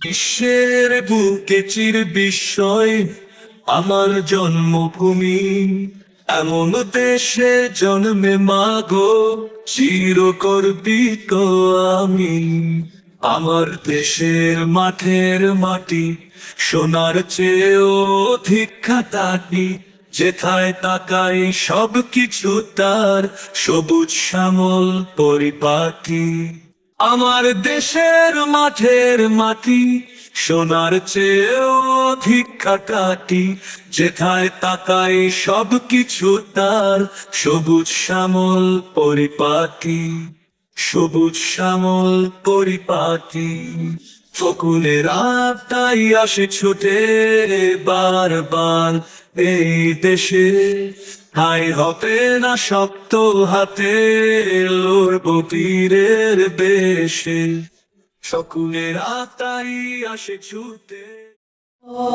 বিশ্বের বুকে চির বিস্ময়, আমার জন্মভূমি। এমন দেশে জন্মে মাগো গর্বিত আমি আমার দেশের মাঠের মাটি, সোনার চেয়েও অধিক খাতাটি যেথায় তাকাই সব কিছু তার সবুজ শ্যামল পরিপাটি। আমার দেশের মাঠের মাটি, সোনার চেয়েও অধিক কাটাটি যেথায় তাকাই সব কিছু তার, সবুজ শ্যামল পরিপাটি। সবুজ শ্যামল পরিপাটি। ফকুলের তাই আসে ছুটে বারবার এই দেশে। হাই হবে না শক্ত হাতে করব পীরের বেশে সকলের আত্মাই আসে ছুটে ও